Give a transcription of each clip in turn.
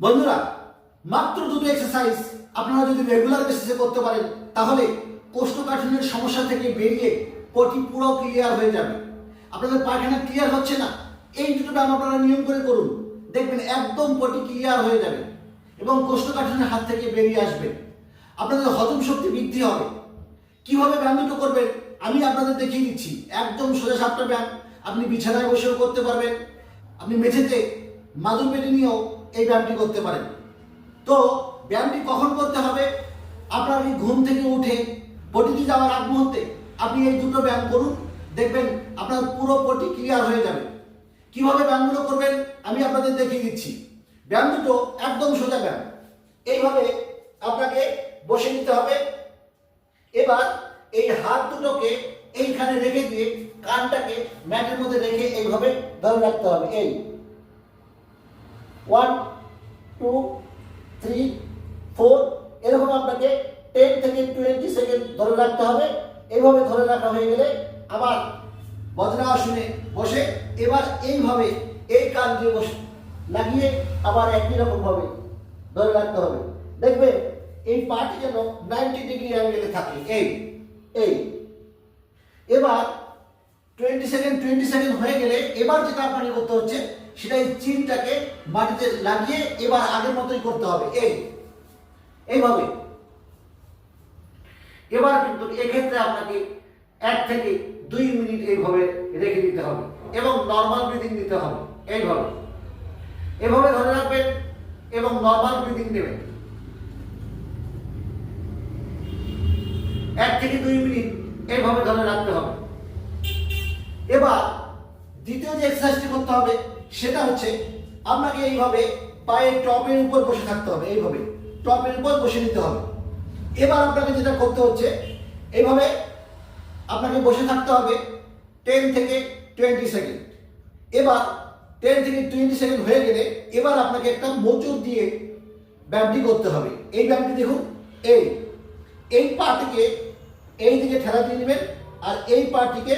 বন্ধুরা, মাত্র দুটো এক্সারসাইজ আপনারা যদি রেগুলার বেসিসে করতে পারেন, তাহলে কোষ্ঠকাঠিন্যের সমস্যা থেকে বেরিয়ে পটি পুরো ক্লিয়ার হয়ে যাবে। আপনাদের পায়খানা ক্লিয়ার হচ্ছে না? এই দুটো ব্যায়াম আপনারা নিয়ম করে করুন। দেখবেন একদম পটি ক্লিয়ার হয়ে যাবে এবং কোষ্ঠকাঠিন্যের হাত থেকে বেরিয়ে আসবে। আপনাদের হজম শক্তি বৃদ্ধি হবে। কীভাবে ব্যায়াম দুটো করবেন, আমি আপনাদের দেখিয়ে দিচ্ছি। একদম সোজা সাপটা ব্যায়াম। আপনি বিছানায় বসেও করতে পারবেন। আপনি মেঝেতে মাদুর পেটে নিয়েও এই ব্যায়ামটি করতে পারেন। তো ব্যায়ামটি কখন করতে হবে? আপনার এই ঘুম থেকে উঠে পটিতে যাওয়ার আগ মুহূর্তে আপনি এই দুটো ব্যায়াম করুন। দেখবেন আপনার পুরো পটি ক্লিয়ার হয়ে যাবে। কীভাবে ব্যায়ামগুলো করবেন আমি আপনাদের দেখিয়ে দিচ্ছি। ব্যায়াম দুটো একদম সোজা ব্যায়াম। এইভাবে আপনাকে বসে নিতে হবে। এবার এই হাত দুটোকে এইখানে রেখে দিয়ে কানটাকে ম্যাটের মধ্যে রেখে এইভাবে ধরে রাখতে হবে। এই। ওয়ান টু থ্রি ফোর এরকম আপনাকে টেন থেকে টোয়েন্টি সেকেন্ড ধরে রাখতে হবে। এইভাবে ধরে রাখা হয়ে গেলে আবার বজ্রাসনে বসে, এবার এইভাবে এই কান দিয়ে বসে, লাগিয়ে আবার একই রকমভাবে ধরে রাখতে হবে। দেখবে এই পাটি যেন নাইনটি ডিগ্রি অ্যাঙ্গেলে থাকে। এই এই। এবার টোয়েন্টি সেকেন্ড টোয়েন্টি সেকেন্ড হয়ে গেলে এবার যেটা আপনাকে করতে হচ্ছে সেটা এই চিনটাকে মাটিতে লাগিয়ে এবার আগের মতোই করতে হবে। এই, এইভাবে। এবার কিন্তু এক্ষেত্রে আপনাকে এক থেকে দুই মিনিট এইভাবে রেখে দিতে হবে এবং নর্মাল ব্রিদিং দিতে হবে, এইভাবে। এভাবে ধরে রাখবেন এবং নর্মাল ব্রিদিং নেবেন এক থেকে দুই মিনিট এইভাবে ধরে রাখতে হবে। এবার দ্বিতীয় যে এক্সারসাইজটি করতে হবে সেটা হচ্ছে আপনাকে এইভাবে পায়ের টপের উপর বসে থাকতে হবে, এইভাবে টপের উপর বসে নিতে হবে। এবার আপনাকে যেটা করতে হচ্ছে, এইভাবে আপনাকে বসে থাকতে হবে টেন থেকে টোয়েন্টি সেকেন্ড এবার টেন থেকে টোয়েন্টি সেকেন্ড হয়ে গেলে এবার আপনাকে একটা মোচড় দিয়ে ব্যায়ামটি করতে হবে। এই ব্যায়ামটি দেখুন, এই এই পাটিকে এই দিকে ঠেলা দিয়ে নেবেন আর এই পাটিকে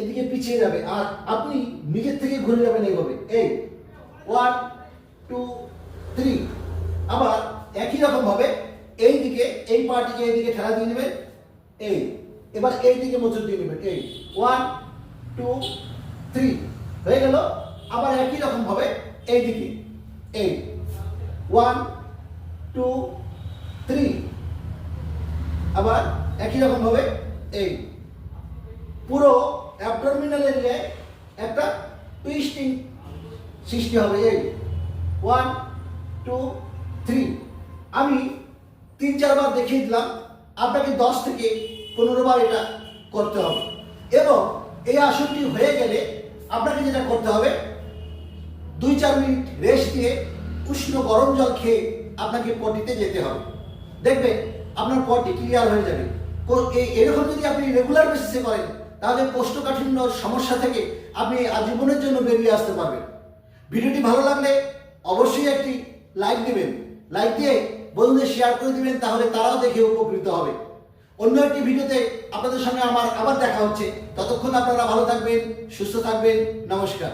এদিকে পিছিয়ে যাবে। আর আপনি নিজের থেকে ঘুরে যাবেন এইভাবে এই ওয়ান টু থ্রি আবার একই রকম ভাবে এই দিকে এই পাটিকে এই দিকে ঠেলা দিয়ে নেবেন। এই, এবার এই দিকে মোচড় দিয়ে নেবেন। এই ওয়ান টু থ্রি হয়ে গেল। আবার একই রকম ভাবে এই দিকে এই ওয়ান টু থ্রি আবার একই রকম ভাবে এই। পুরো অ্যাবডোমিনাল এরিয়ায় একটা টুইস্টিং সৃষ্টি হবে, এই ওয়ান টু থ্রি আমি তিন, চারবার দেখিয়ে দিলাম, আপনাকে দশ থেকে পনেরো বার এটা করতে হবে। এবং এই আসনটি হয়ে গেলে আপনাকে যেটা করতে হবে, দুই, চার মিনিট রেস্ট দিয়ে উষ্ণ গরম জল খেয়ে আপনাকে পটিতে যেতে হবে। দেখবেন, আপনার পটি ক্লিয়ার হয়ে যাবে। এই- এরকম যদি আপনি রেগুলার বেসিসে করেন তাহলে কোষ্ঠকাঠিন্য সমস্যা থেকে আপনি আজীবনের জন্য বেরিয়ে আসতে পারবেন। ভিডিওটি ভালো লাগলে অবশ্যই একটি লাইক দেবেন। লাইক দিয়ে বন্ধুদের শেয়ার করে দিবেন, তাহলে তারাও দেখে উপকৃত হবে। অন্য একটি ভিডিওতে আপনাদের সঙ্গে আমার আবার দেখা হচ্ছে। ততক্ষণ আপনারা ভালো থাকবেন, সুস্থ থাকবেন। নমস্কার।